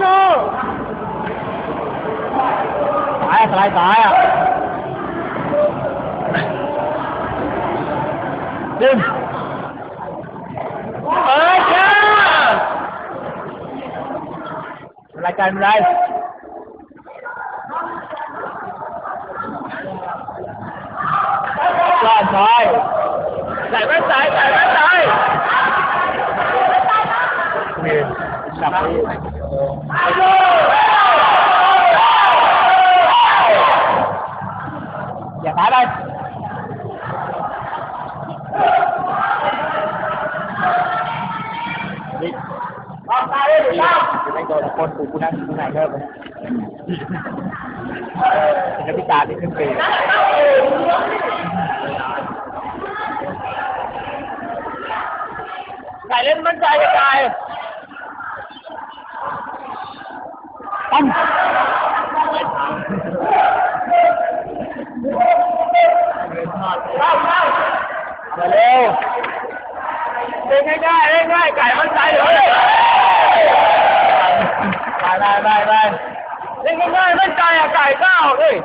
สู้สายสายสายอะดึงเอ้ยเจ้ารายการอะไรรอดซ้ายใส่แว่นซ้ายใส่แว่นซ้ายมีจับนี้อย่าท้าไปนี่ออกตาเลยดิครับไม่โดนคนกูกูนั่งกูไหนเพิ่มเลยเป็นพิการที่ขึ้นปีไก่เล่นมั่นใจกับไก่ตั้ง มาเร็วเล่นง่ายๆเล่นง่ายไก่มันใจเลยไปไปไปไปเล่นง่ายๆมั่นใจอะไก่ก้าวเลย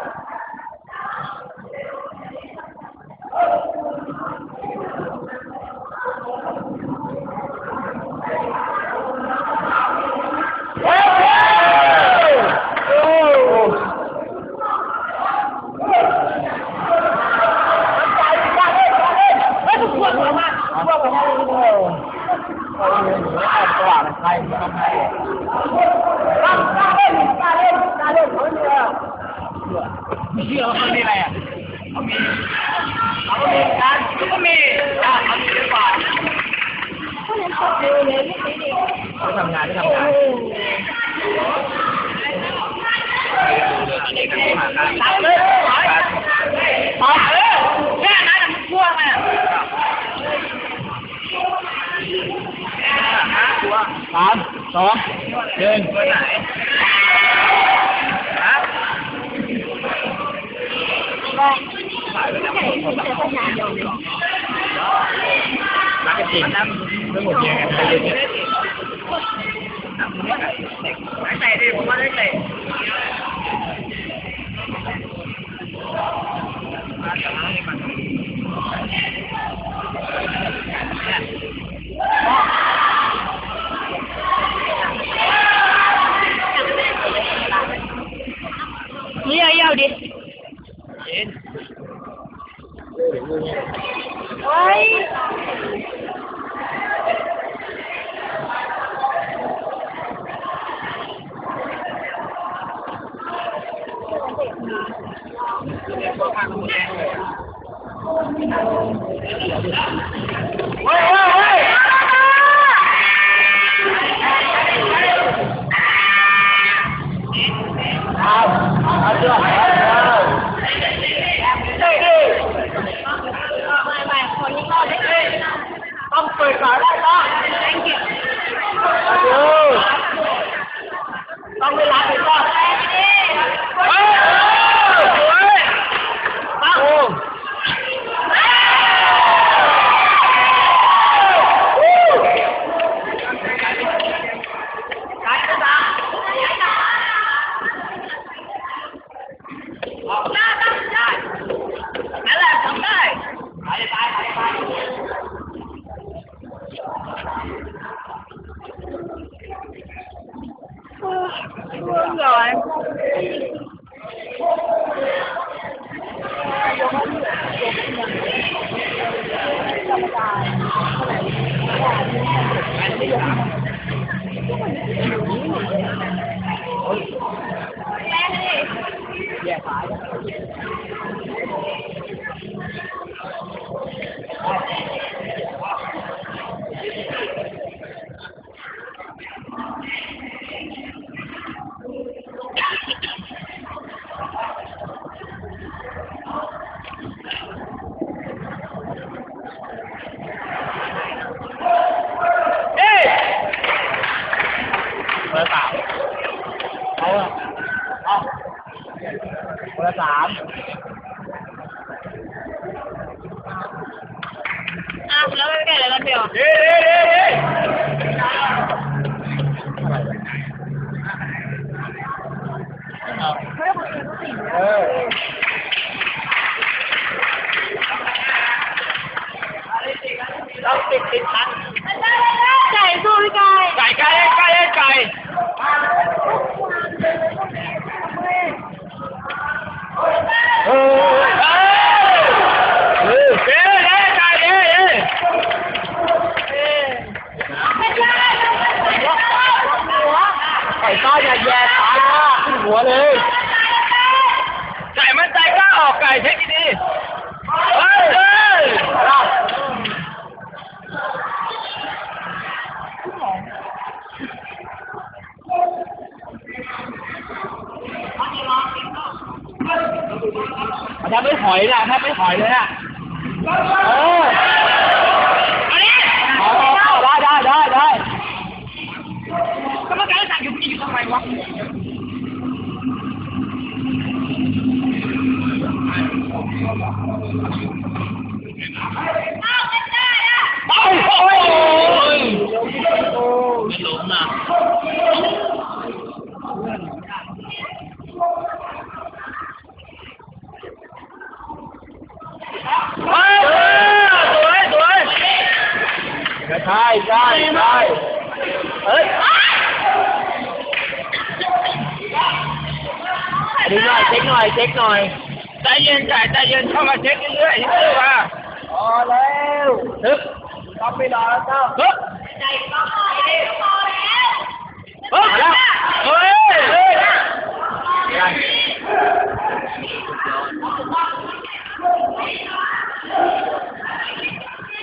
ตบเลยเลยไม่ดีไม่ทำงานไม่ทำงานตัดเลยถอยถอยเออแค่นั้นมัน เฮ้ยเฮ้ยเฮ้ยเอาเอาเชือกเอาเฮ้ยดิ ไม่ไม่คนนี้ก็ได้ ต้องเปิดฝาได้ต้อง thank you เออต้องเวลาถึงก่อน ไปดิ เฮ้ยเฮ้ยโอ้ ไปไปบ้างได้ได้ได้นั่นแหละทำได้ไปไปไปไป ง่วงน Yeah. มันทำไม่ถอยนะแทบไม่ถอยเลยอะเออเอาเอาเอาได้ได้ได้ได้กรรมการสั่งอยู่มึงจะอยู่ทำไมวะเอาโอ้ยไม่ล้มนะ เฮ้ยสวยสวยใช่ใช่ใช่เฮ้ยดูหน่อยเช็คหน่อยเช็คหน่อยใจเย็นใจใจเย็นเข้ามาเช็คเรื่อยๆนี่คือว่าพอแล้วฮึบต้องไปรอแล้วเจ้าเฮ้ยเฮ้ยเฮ้ยเฮ้ย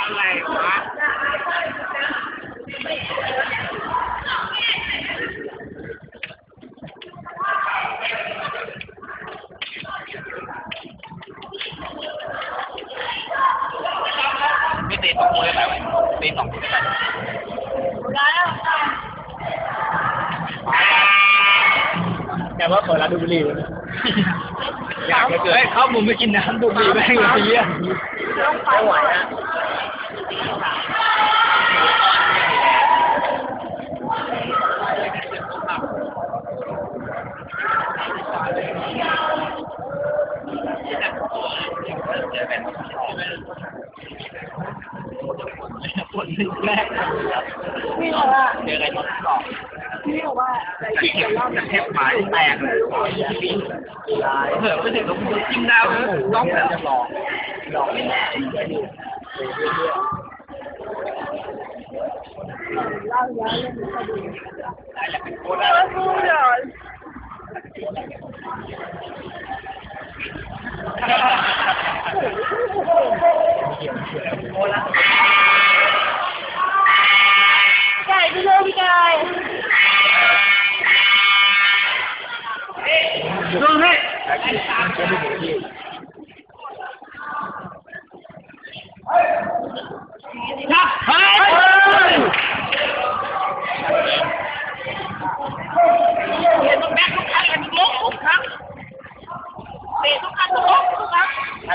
อะไรวะไม่ตีสองคนได้ไหมวะตีสองคนได้ไหมแกว่าเปิดร้านดูบุหรี่ อยากจะเกิดให้เขามุมไปกินน้ำดูดีแม่งเลยเยี่ยไม่ไหวนะเจอกันคนแรกพี่บอกว่าเจอกันที่สอง พี่บอกว่าใจแต่เย็นเข็มแต่เข็มหมายแตกเลยเผื่อไม่ถึงต้องจิ้มดาวต้องแบบจะหลอกหลอกเลยเล่าย้ายเรื่องนี้คดีได้แหละเป็นโคตรแ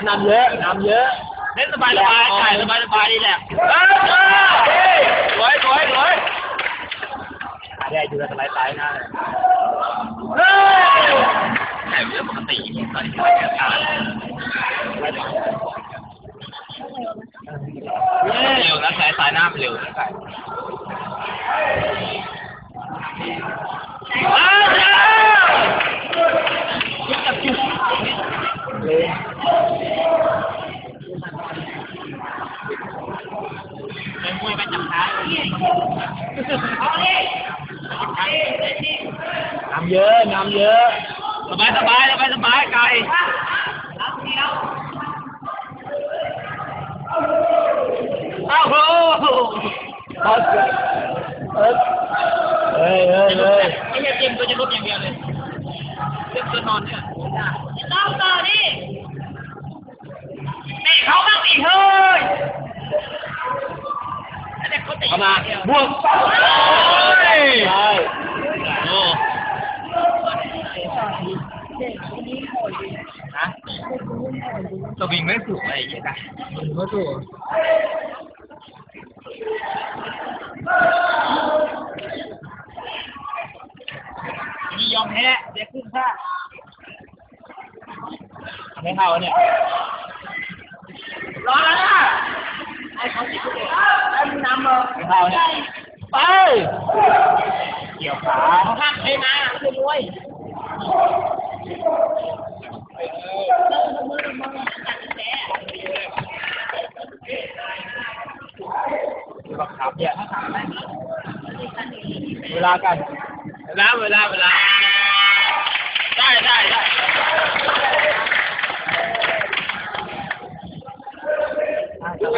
น้ำเยอะน้ำเยอะเล่นสบายสบายถ่ายสบายสบายดีแหละเออเออสวยสวยสวยได้ดูสไลด์ตายหน้าเฮ้ยแต่เรื่องปกติตอนนี้ น้ำเยอะ สบายสบายสบายสบายไก่อ้าวโหพอเกิดเฮ้ยเฮ้ยเฮ้ยเฮ้ยไอ้เหี้ยเกมตัวจะลดอย่างเดียวเลยเล่นตัวนอนเนี่ยต้องต่อดิเตะเขาบ้างสิเฮ้ยไอ้เด็กเขาเตะเข้ามาบวก สวิงไม่ถูกอะไรอย่างเงี้ยนะไม่ถูกนี่ยอมแพ้เดี๋ยวขึ้นท่าไม่เข้าเนี่ยรอแล้วนะไอ้เขาจิตเด็กไอ้มึงนำเหรอไม่เข้าเนี่ยไป เกี่ยวขาห้ามใครมาคือมวย บังคับเนี่ยเวลากันเวลาเวลาเวลาได้ได้ได้จะไป